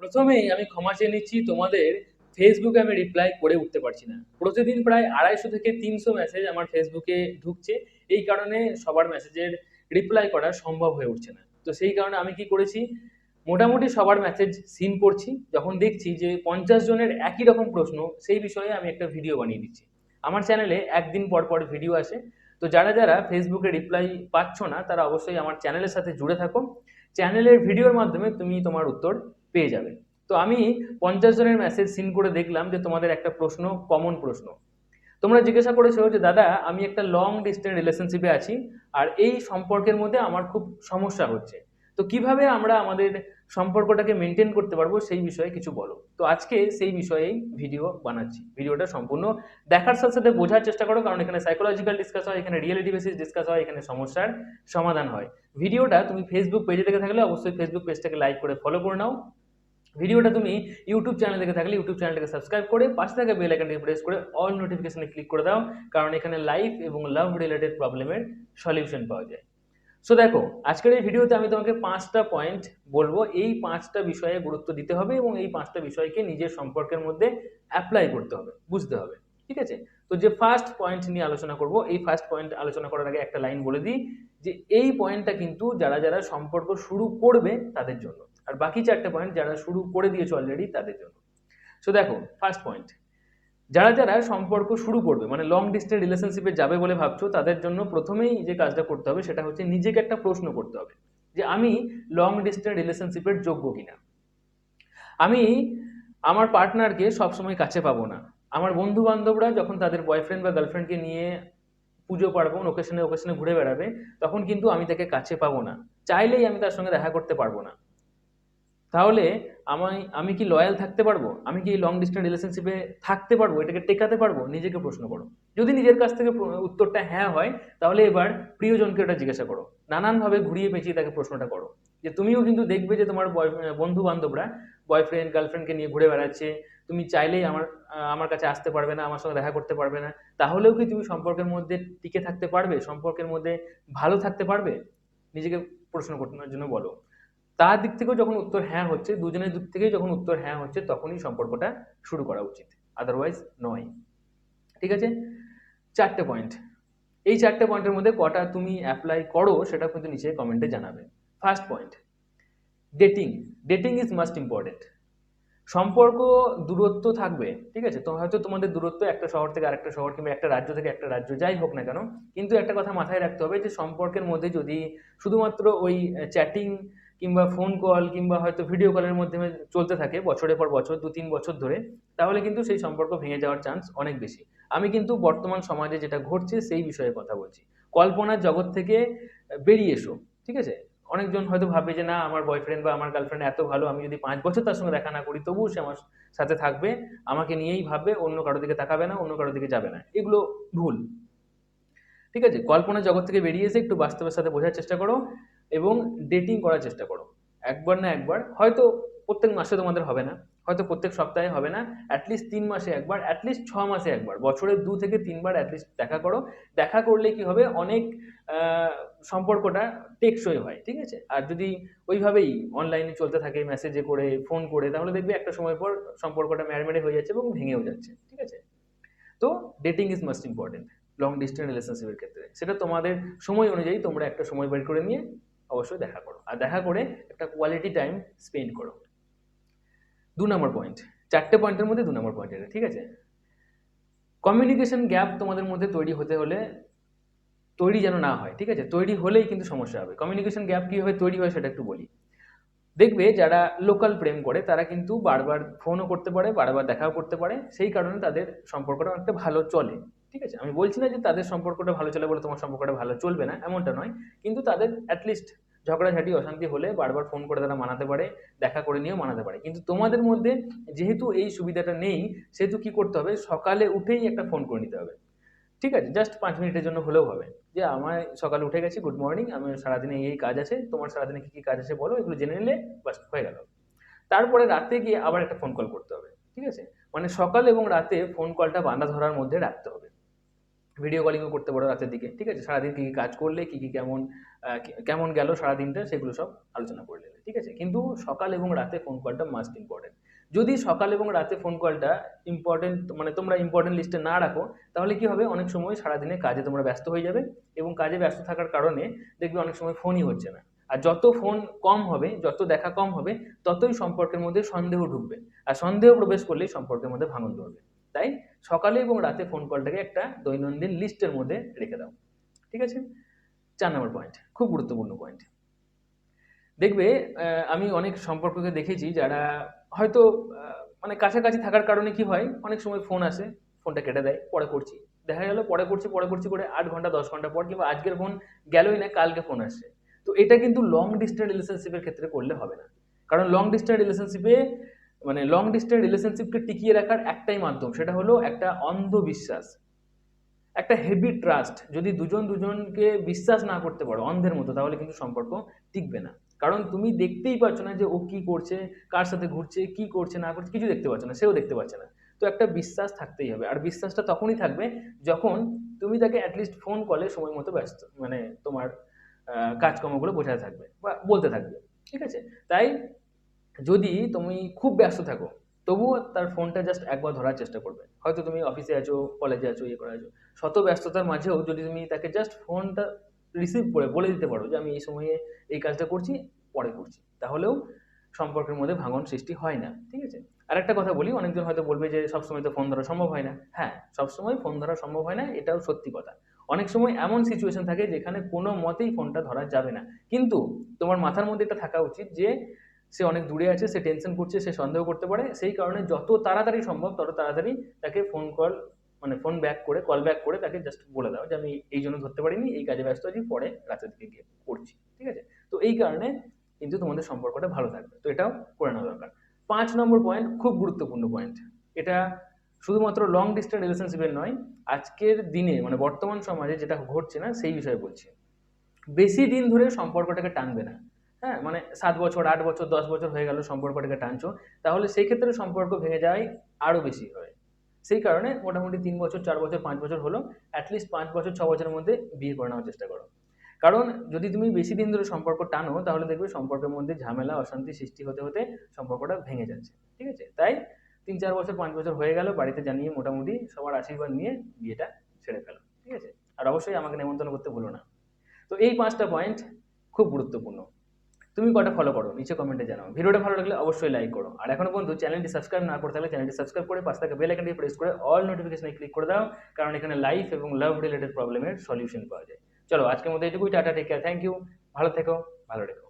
প্রথমেই আমি ক্ষমা চেয়ে নিচ্ছি, তোমাদের ফেসবুকে আমি রিপ্লাই করে উঠতে পারছি না। প্রতিদিন প্রায় আড়াইশো থেকে তিনশো মেসেজ আমার ফেসবুকে ঢুকছে। এই কারণে সবার মেসেজের রিপ্লাই করা সম্ভব হয়ে উঠছে না। তো সেই কারণে আমি কি করেছি, মোটামুটি সবার মেসেজ সিন করছি। যখন দেখছি যে পঞ্চাশ জনের একই রকম প্রশ্ন, সেই বিষয়ে আমি একটা ভিডিও বানিয়ে দিচ্ছি। আমার চ্যানেলে একদিন পর পর ভিডিও আসে। তো যারা যারা ফেসবুকে রিপ্লাই পাচ্ছ না, তারা অবশ্যই আমার চ্যানেলের সাথে জুড়ে থাকো। চ্যানেলের ভিডিওর মাধ্যমে তুমি তোমার উত্তর পেয়ে যাবে। তো আমি পঞ্চাশ জনের মেসেজ সিন করে দেখলাম যে তোমাদের একটা প্রশ্ন কমন প্রশ্ন। তোমরা জিজ্ঞাসা করেছ যে, দাদা, আমি একটা লং ডিস্টেন্স রিলেশনশিপে আছি আর এই সম্পর্কের মধ্যে আমার খুব সমস্যা হচ্ছে। তো কীভাবে আমরা আমাদের সম্পর্কটাকে মেনটেন করতে পারব সেই বিষয়ে কিছু বলো? তো আজকে সেই বিষয়েই ভিডিও বানাচ্ছি। ভিডিওটা সম্পূর্ণ দেখার সাথে সাথে বোঝার চেষ্টা করো, কারণ এখানে সাইকোলজিক্যাল ডিসকাস হয়, এখানে রিয়েলিটি বেসিস ডিসকাস হয়, এখানে সমস্যার সমাধান হয়। ভিডিওটা তুমি ফেসবুক পেজে দেখে থাকলে অবশ্যই ফেসবুক পেজটাকে লাইক করে ফলো করে নাও। ভিডিওটা তুমি ইউটিউব চ্যানেল থেকে থাকলে ইউটিউব চ্যানেলটাকে সাবস্ক্রাইব করে পাশে থাকা বেল আইকনটি প্রেস করে অল নোটিফিকেশনে ক্লিক করে দাও, কারণ এখানে লাইফ এবং লাভ রিলেটেড প্রবলেমের সলিউশন পাওয়া যায়। সো দেখো, আজকের এই ভিডিওতে আমি তোমাকে পাঁচটা পয়েন্ট বলব। এই পাঁচটা বিষয়ে গুরুত্ব দিতে হবে এবং এই পাঁচটা বিষয়কে নিজের সম্পর্কের মধ্যে অ্যাপ্লাই করতে হবে, বুঝতে হবে, ঠিক আছে? তো যে ফার্স্ট পয়েন্ট নিয়ে আলোচনা করব, এই ফার্স্ট পয়েন্ট আলোচনা করার আগে একটা লাইন বলে দিই যে এই পয়েন্টটা কিন্তু যারা যারা সম্পর্ক শুরু করবে তাদের জন্য। আর বাকি চারটে পয়েন্ট যারা শুরু করে দিয়েছে অলরেডি তাদের জন্য। সো দেখো ফার্স্ট পয়েন্ট যারা যারা সম্পর্ক শুরু করবে মানে লং ডিস্টেন্স রিলেশনশিপে যাবে বলে ভাবছ, তাদের জন্য প্রথমেই যে কাজটা করতে হবে সেটা হচ্ছে নিজেকে একটা প্রশ্ন করতে হবে, যে আমি লং ডিস্টেন্স রিলেশনশিপের যোগ্য কিনা? আমি আমার পার্টনারকে সবসময় কাছে পাবো না। আমার বন্ধু বান্ধবরা যখন তাদের বয়ফ্রেন্ড বা গার্লফ্রেন্ডকে নিয়ে পুজো পার্বণ ওকেশনে ওকেশনে ঘুরে বেড়াবে, তখন কিন্তু আমি তাকে কাছে পাবো না। চাইলেই আমি তার সঙ্গে দেখা করতে পারব না। তাহলে আমি আমি কি লয়াল থাকতে পারব? আমি কি লং ডিস্টেন্স রিলেশনশিপে থাকতে পারব? এটাকে টেকাতে পারব? নিজেকে প্রশ্ন করো। যদি নিজের কাছ থেকে উত্তরটা হ্যাঁ হয়, তাহলে এবার প্রিয়জনকে ওটা জিজ্ঞাসা করো। নানানভাবে ঘুরিয়ে পেঁচিয়ে তাকে প্রশ্নটা করো। যে তুমিও কিন্তু দেখবে যে তোমার বন্ধু বান্ধবরা বয়ফ্রেন্ড গার্লফ্রেন্ডকে নিয়ে ঘুরে বেড়াচ্ছে। তুমি চাইলেই আমার আমার কাছে আসতে পারবে না, আমার সঙ্গে দেখা করতে পারবে না। তাহলেও কি তুমি সম্পর্কের মধ্যে টিকে থাকতে পারবে? সম্পর্কের মধ্যে ভালো থাকতে পারবে? নিজেকে প্রশ্ন করার জন্য বলো। তার দিক থেকেও যখন উত্তর হ্যাঁ হচ্ছে, দুজনের দিক থেকেই যখন উত্তর হ্যাঁ হচ্ছে, তখনই সম্পর্কটা শুরু করা উচিত। আদারওয়াইজ নয়। ঠিক আছে? চারটে পয়েন্ট এই চারটে পয়েন্টের মধ্যে কটা তুমি অ্যাপ্লাই করো, সেটা কিন্তু নিচে কমেন্টে জানাবে। First point dating dating is must important সম্পর্ক দূরত্ব থাকবে, ঠিক আছে? তো হয়তো তোমাদের দূরত্ব একটা শহর থেকে আরেকটা শহর কিংবা একটা রাজ্য থেকে একটা রাজ্য, যাই হোক না কেন, কিন্তু একটা কথা মাথায় রাখতে হবে যে সম্পর্কের মধ্যে যদি শুধুমাত্র ওই চ্যাটিং কিংবা ফোন কল কিংবা হয়তো ভিডিও কলের মাধ্যমে চলতে থাকে বছরের পর বছর দু তিন বছর ধরে, তাহলে কিন্তু সেই সম্পর্ক ভেঙে যাওয়ার চান্স অনেক বেশি। আমি কিন্তু বর্তমান সমাজে যেটা ঘটছে সেই বিষয়ে কথা বলছি। কল্পনার জগৎ থেকে বেরিয়ে এসো, ঠিক আছে? অনেকজন হয়তো ভাবে যে না, আমার বয়ফ্রেন্ড বা আমার গার্লফ্রেন্ড এত ভালো, আমি যদি পাঁচ বছর তার সঙ্গে দেখা না করি, তবুও সে আমার সাথে থাকবে, আমাকে নিয়েই ভাববে, অন্য কারও দিকে তাকাবে না, অন্য কারও দিকে যাবে না। এগুলো ভুল। ঠিক আছে? কল্পনা জগৎ থেকে বেরিয়ে এসে একটু বাস্তবের সাথে বোঝার চেষ্টা করো। এবং ডেটিং করার চেষ্টা করো। একবার না একবার, হয়তো প্রত্যেক মাসে তোমাদের হবে না, হয়তো প্রত্যেক সপ্তাহে হবে না অ্যাটলিস্ট তিন মাসে একবার অ্যাটলিস্ট ছ মাসে একবার, বছরে দু থেকে তিনবার অ্যাটলিস্ট দেখা করো। দেখা করলে কি হবে? অনেক সম্পর্কটা টেকসই হয়, ঠিক আছে? আর যদি ওইভাবেই অনলাইনে চলতে থাকে মেসেজে করে ফোন করে, তাহলে দেখবে একটা সময় পর সম্পর্কটা ম্যারমেডে হয়ে যাচ্ছে এবং ভেঙেও যাচ্ছে, ঠিক আছে? তো dating is must important long distance রিলেশনশিপের ক্ষেত্রে। সেটা তোমাদের সময় অনুযায়ী তোমরা একটা সময় বের করে নিয়ে অবশ্যই দেখা করো। আর দেখা করে একটা কোয়ালিটি টাইম স্পেন্ড করো। দু নম্বর পয়েন্ট চারটে পয়েন্টের মধ্যে দু নম্বর পয়েন্ট এটা, ঠিক আছে? কমিউনিকেশন গ্যাপ তোমাদের মধ্যে তৈরি হতে হলে তৈরি যেন না হয়, ঠিক আছে? তৈরি হলেই কিন্তু সমস্যা হবে। কমিউনিকেশন গ্যাপ কীভাবে তৈরি হয় সেটা একটু বলি। দেখবে যারা লোকাল প্রেম করে, তারা কিন্তু বারবার ফোনও করতে পারে, বারবার দেখাও করতে পারে। সেই কারণে তাদের সম্পর্কটা অনেকটা ভালো চলে, ঠিক আছে? আমি বলছি না যে তাদের সম্পর্কটা ভালো চলে বলে তোমার সম্পর্কটা ভালো চলবে না, এমনটা নয়। কিন্তু তাদের অ্যাটলিস্ট ঝগড়াঝাটি অশান্তি হলে বারবার ফোন করে তারা মানাতে পারে, দেখা করে নিয়েও মানাতে পারে। কিন্তু তোমাদের মধ্যে যেহেতু এই সুবিধাটা নেই, সেহেতু কি করতে হবে? সকালে উঠেই একটা ফোন করে নিতে হবে। ঠিক আছে? জাস্ট পাঁচ মিনিটের জন্য হলেও হবে। যে আমার সকালে উঠে গেছি গুড মর্নিং আমি সারাদিনে এই কাজ আছে, তোমার সারাদিনে কী কী কাজ আছে বলো, এগুলো জেনে নিলে বাস হয়ে গেল। তারপরে রাতে গিয়ে আবার একটা ফোন কল করতে হবে। ঠিক আছে? মানে সকাল এবং রাতে ফোন কলটা বাঁধা ধরার মধ্যে রাখতে হবে। ভিডিও কলিংও করতে পারো রাতের দিকে, ঠিক আছে? সারাদিন কী কী কাজ করলে, কী কী কেমন কেমন গেল সারাদিনটা, সেগুলো সব আলোচনা করে নেবে ঠিক আছে? কিন্তু সকাল এবং রাতে ফোন কলটা মাস্ট ইম্পর্টেন্ট যদি সকাল এবং রাতে ফোন কলটা ইম্পর্টেন্ট মানে তোমরা ইম্পর্টেন্ট লিস্টে না রাখো, তাহলে কি হবে? অনেক সময় সারাদিনে কাজে তোমরা ব্যস্ত হয়ে যাবে এবং কাজে ব্যস্ত থাকার কারণে দেখবে অনেক সময় ফোনই হচ্ছে না। আর যত ফোন কম হবে, যত দেখা কম হবে, ততই সম্পর্কের মধ্যে সন্দেহ ঢুকবে। আর সন্দেহ প্রবেশ করলেই সম্পর্কের মধ্যে ভাঙন ধরবে। তাই সকালে এবং রাতে ফোন কলটাকে একটা দৈনন্দিন লিস্টের মধ্যে রেখে দাও। ঠিক আছে? চার নম্বর পয়েন্ট খুব গুরুত্বপূর্ণ পয়েন্ট দেখবে আমি অনেক সম্পর্ককে দেখেছি যারা হয়তো মানে কাছাকাছি থাকার কারণে কি হয়, অনেক সময় ফোন আসে ফোনটা কেটে দেয়, পরে করছি। দেখা গেল পরে করছি পরে করছি করে আট ঘণ্টা, দশ ঘণ্টা পর কিংবা আজকের ফোন গেলই না, কালকে ফোন আসছে। তো এটা কিন্তু লং ডিস্টেন্স রিলেশনশিপের ক্ষেত্রে করলে হবে না। কারণ লং ডিস্টেন্স রিলেশনশিপে মানে লং ডিস্টেন্স রিলেশনশিপকে টিকিয়ে রাখার একটাই মাধ্যম, সেটা হলো একটা অন্ধবিশ্বাস, একটা হেভি ট্রাস্ট যদি দুজন দুজনকে বিশ্বাস না করতে পারো, অন্ধের মতো, তাহলে কিন্তু সম্পর্ক টিকবে না। কারণ তুমি দেখতেই পাচ্ছ না যে ও কি করছে, কার সাথে ঘুরছে, কি করছে, না করছে, কিছু দেখতে পাচ্ছ না, সেও দেখতে পাচ্ছে না। তো একটা বিশ্বাস থাকতেই হবে, আর বিশ্বাসটা তখনই থাকবে যখন তুমি তাকে অ্যাটলিস্ট ফোন কলে সময় মতো ব্যস্ত মানে তোমার কাজকর্মগুলো বোঝাতে থাকবে বা বলতে থাকবে, ঠিক আছে? তাই যদি তুমি খুব ব্যস্ত থাকো, তবুও তার ফোনটা জাস্ট একবার ধরার চেষ্টা করবে। হয়তো তুমি অফিসে আছো কলেজে আছো ইয়ে করে আছো। শত ব্যস্ততার মাঝেও যদি তুমি তাকে জাস্ট ফোনটা রিসিভ করে বলে দিতে পারো যে, আমি এই সময়ে এই কাজটা করছি, পরে করছি। তাহলেও সম্পর্কের মধ্যে ভাঙন সৃষ্টি হয় না, ঠিক আছে? আর একটা কথা বলি, অনেকজন হয়তো বলবে যে, সবসময় তো ফোন ধরা সম্ভব হয় না। হ্যাঁ সবসময় ফোন ধরা সম্ভব হয় না, এটাও সত্যি কথা। অনেক সময় এমন সিচুয়েশন থাকে যেখানে কোনো মতেই ফোনটা ধরা যাবে না। কিন্তু তোমার মাথার মধ্যে এটা থাকা উচিত যে সে অনেক দূরে আছে, সে টেনশন করছে, সে সন্দেহ করতে পারে। সেই কারণে যত তাড়াতাড়ি সম্ভব, তত তাড়াতাড়ি তাকে ফোন কল মানে ফোন ব্যাক করে কল ব্যাক করে তাকে জাস্ট বলে দাও যে, আমি এই জন্য ধরতে পারিনি, এই কাজে ব্যস্ত আছি, পরে রাতের দিকে গিয়ে করছি। ঠিক আছে? তো এই কারণে কিন্তু তোমাদের সম্পর্কটা ভালো থাকবে। তো এটাও করে নেওয়া দরকার। পাঁচ নম্বর পয়েন্ট খুব গুরুত্বপূর্ণ পয়েন্ট এটা শুধুমাত্র লং ডিস্টেন্স রিলেশনশিপের নয়, আজকের দিনে মানে বর্তমান সমাজে যেটা ঘটছে না, সেই বিষয়ে বলছি। বেশি দিন ধরে সম্পর্কটাকে টানবে না। হ্যাঁ মানে সাত বছর, আট বছর, দশ বছর হয়ে গেল সম্পর্কটাকে টানছো, তাহলে সেই ক্ষেত্রে সম্পর্ক ভেঙে যাওয়াই আরও বেশি হয়। সেই কারণে মোটামুটি তিন বছর, চার বছর, পাঁচ বছর হলো অ্যাটলিস্ট পাঁচ বছর, ছ বছরের মধ্যে বিয়ে করে নেওয়ার চেষ্টা করো। কারণ যদি তুমি বেশি দিন ধরে সম্পর্ক টানো, তাহলে দেখবে সম্পর্কের মধ্যে ঝামেলা, অশান্তি সৃষ্টি হতে হতে সম্পর্কটা ভেঙে যাচ্ছে, ঠিক আছে? তাই তিন, চার বছর, পাঁচ বছর হয়ে গেল, বাড়িতে জানিয়ে মোটামুটি সবার আশীর্বাদ নিয়ে বিয়েটা ছেড়ে ফেলো, ঠিক আছে? আর অবশ্যই আমাকে নেমন্তন্ন করতে ভুলো না। তো এই পাঁচটা পয়েন্ট খুব গুরুত্বপূর্ণ। তুমি কটা ফলো করো? নিচে কমেন্টে জানাও। ভিডিওটা ভালো লাগলে অবশ্যই লাইক করো। আর এখন বন্ধু চ্যানেলটি সাবস্ক্রাইব না করতে থাকলে চ্যানেলটি সাবস্ক্রাইব করে পাশ থেকে বেল আইকনটি প্রেস করে অল নোটিফিকেশনে ক্লিক করে দাও, কারণ এখানে লাইফ এবং লাভ রিলেটেড প্রবলেমের সলিউশন পাওয়া যায়। চলো, আজকের মধ্যে এটুকুই tata take care thank you ভালো থেকো, ভালো রেখো।